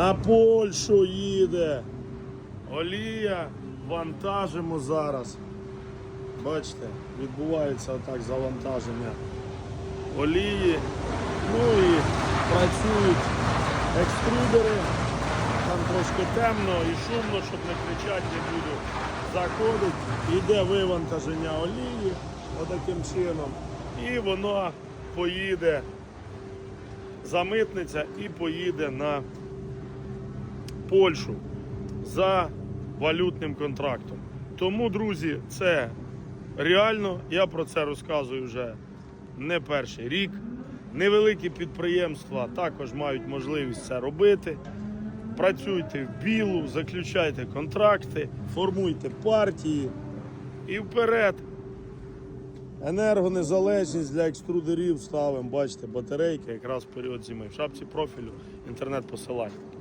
На Польщу їде. Олія. Вантажимо зараз. Бачите, відбувається отак завантаження олії. Ну і працюють екструдери. Там трошки темно і шумно, щоб не кричати, не буду. Заходить, йде вивантаження олії отаким чином. І воно поїде, замитниться і поїде на Польщу за валютним контрактом. Тому, друзі, це реально. Я про це розказую вже не перший рік. Невеликі підприємства також мають можливість це робити. Працюйте в білу, заключайте контракти, формуйте партії і вперед. Енергонезалежність для екструдерів ставимо, бачите, батарейки якраз в період зими. В шапці профілю інтернет посилання.